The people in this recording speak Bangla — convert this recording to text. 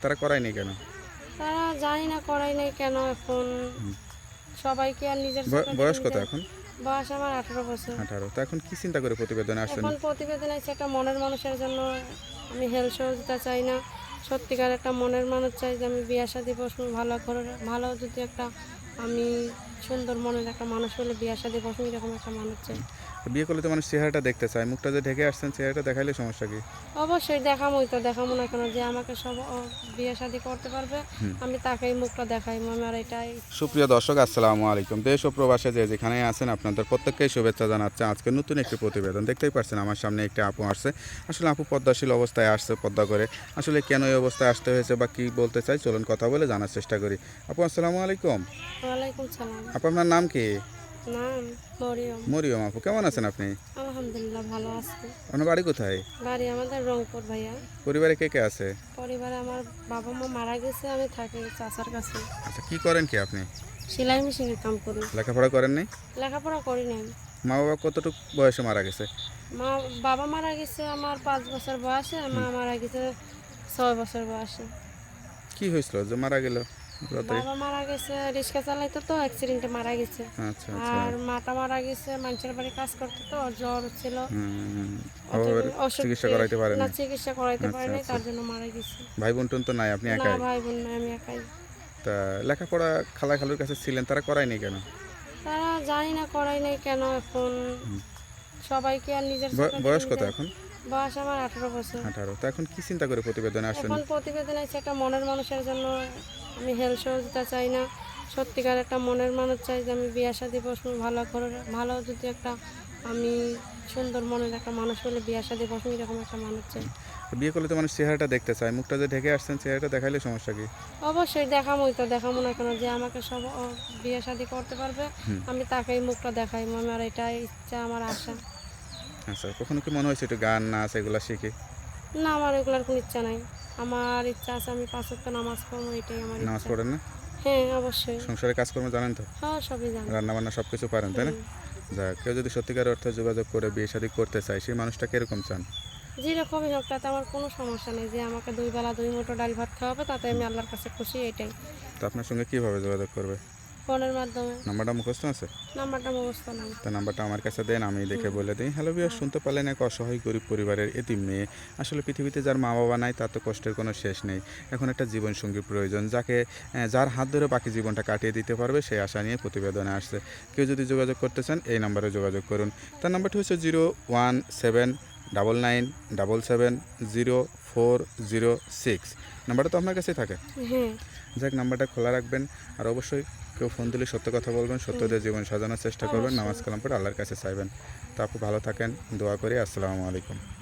তারা করায়নি কেন? তারা জানি না করাই নাই কেন এখন? সবাইকে আর নিজের বয়স কত এখন? বয়স আমার আঠারো বছর। আঠারো। তো এখন কি চিন্তা করে প্রতিবেদনে আসেন এখন প্রতিবেদন আছে একটা মনের মানুষের জন্য আমি হেল্প সহযোগিতা চাই না। সত্যিকার একটা মনের মানুষ চাই যে আমি বিয়া শাদি বসবো ভালো করে ভালো যদি একটা আমি সুন্দর মনের একটা মানুষ হলে বিয়া শাদি বসবো এরকম একটা মানুষ চাই। বিয়ে করলে তো মানুষ চেহারাটা দেখতে চায়। মুখটা যে ঢেকে আসছেন চেহারাটা দেখাইলে সমস্যা কি? অবশ্যই দেখামই তো দেখামো না কেন যে আমাকে সব বিয়ে শাদি করতে পারবে। আমি তাকেই মুখটা দেখাই আমার এটাই। সুপ্রিয় দর্শক আসসালামু আলাইকুম। দেশ ও প্রবাসে যে যেখানে আছেন আপনাদের প্রত্যেককেই শুভেচ্ছা জানাচ্ছে। আজকে নতুন একটি প্রতিবেদন। দেখতেই পাচ্ছেন আমার সামনে একটি আপু আসছে। আসলে আপু পদ্মাশীল অবস্থায় আসছে পদ্মা করে। আসলে কেন এই অবস্থায় আসতে হয়েছে বা কি বলতে চাই চলুন কথা বলে জানার চেষ্টা করি। আপু আসসালামু আলাইকুম। ওয়ালাইকুম সালাম। আপু আপনার নাম কি? নাম মরিয়ম। মরিয়ম আপু কেমন আছেন আপনি? আলহামদুলিল্লাহ ভালো আছি। আপনার বাড়ি কোথায়? বাড়ি আমাদের রংপুর ভাইয়া। পরিবারে কে কে আছে? পরিবারে আমার বাবা মা মারা গেছে আমি থাকি চাচার কাছে। আচ্ছা কি করেন কি আপনি? সেলাই মেশিনের কাম করি। লেখাপড়া করেন নাই? লেখাপড়া করি নাই। মা বাবা কতটুকু বয়সে মারা গেছে? মা বাবা মারা গেছে আমার পাঁচ বছর বয়সে মা মারা গেছে ছয় বছর বয়সে। কি হয়েছিল যে মারা গেল? বাবা মারা গেছে রিক্সা চালাইতো তো অ্যাক্সিডেন্টে মারা গেছে। আচ্ছা আচ্ছা। আর মারা গেছে মানুষের বাড়ি কাজ করতে তো জ্বর ছিল। হুম, অভাবের অসুখ চিকিৎসা করাইতে পারেন? না চিকিৎসা করাইতে আচ্ছা, পারেনি। তার জন্য মারা গেছে। ভাই বোন তো নাই আপনি একাই? ভাই বোন না, আমি একাই। তা লেখাপড়া খালা খালুর কাছে ছিলেন তারা করায়নি কেন? তারা জানি না করাই নাই কেন এখন? সবাইকে আর নিজের বয়স কত এখন? বয়স আমার আঠারো বছর। আঠারো। তো এখন কি চিন্তা করে প্রতিবেদনে আসছেন? এখন প্রতিবেদন আছে একটা মনের মানুষের জন্য আমি হেল্প সহযোগিতা চাই না। সত্যিকার একটা মনের মানুষ চাই যে আমি বিয়া শাদি বসবো ভালো করে ভালো যদি একটা আমি সুন্দর মনের একটা মানুষ হলে বিয়া শাদি বসবো এরকম একটা মানুষ চাই। বিয়ে করলে তো মানুষ চেহারাটা দেখতে চায়। মুখটা যে ঢেকে আসছেন চেহারাটা দেখাইলে সমস্যা কি? অবশ্যই দেখামই তো দেখামো না কেন যে আমাকে সব বিয়ে শাদি করতে পারবে আমি তাকেই মুখটা দেখাই আমার এটাই ইচ্ছা আমার আশা। আচ্ছা কখনো কি মনে হয়েছে একটু গান নাচ এগুলো শিখে? না আমার এগুলোর কোনো ইচ্ছা নাই। আমার ইচ্ছা আছে আমি পাঁচ ওয়াক্ত নামাজ পড়ব এটাই আমার নামাজ পড়েন না? হ্যাঁ অবশ্যই। সংসারে কাজকর্ম জানেন তো? হ্যাঁ সবই জানি। রান্না বান্না সব কিছু পারেন তাই না? যাক কেউ যদি সত্যিকার অর্থে যোগাযোগ করে বিয়ে শাদী করতে চায় সেই মানুষটা কীরকম চান? যেরকমই হোক তাতে আমার কোনো সমস্যা নেই। যে আমাকে দুই বেলা দুই মুঠো ডাল ভাত খাওয়াবে তাতে আমি আল্লাহর কাছে খুশি এটাই। তো আপনার সঙ্গে কীভাবে যোগাযোগ করবে? ফোনের মাধ্যমে। নাম্বারটা মুখস্থ আছে? নাম্বারটা মুখস্থ নাই। তা নাম্বারটা আমার কাছে দেন আমি দেখে বলে দিই। হ্যালো বিয়ার শুনতে পারলেন এক অসহায় গরিব পরিবারের এতিম মেয়ে। আসলে পৃথিবীতে যার মা বাবা নাই তার তো কষ্টের কোনো শেষ নেই। এখন একটা জীবনসঙ্গী প্রয়োজন যাকে যার হাত ধরে বাকি জীবনটা কাটিয়ে দিতে পারবে সেই আশা নিয়ে প্রতিবেদনে আসছে। কেউ যদি যোগাযোগ করতে চান এই নাম্বারে যোগাযোগ করুন। তার নাম্বারটি হচ্ছে zero one seven double nine double seven zero four zero six. নাম্বারটা তো আপনার কাছেই থাকে। হ্যাঁ। যাক নাম্বারটা খোলা রাখবেন। আর অবশ্যই কেউ ফোন দিলে সত্য কথা বলবেন সত্য দিয়ে জীবন সাজানোর চেষ্টা করবেন নামাজ কালাম পরে আল্লাহর কাছে চাইবেন। তা আপনি ভালো থাকেন দোয়া করি আসসালামু আলাইকুম।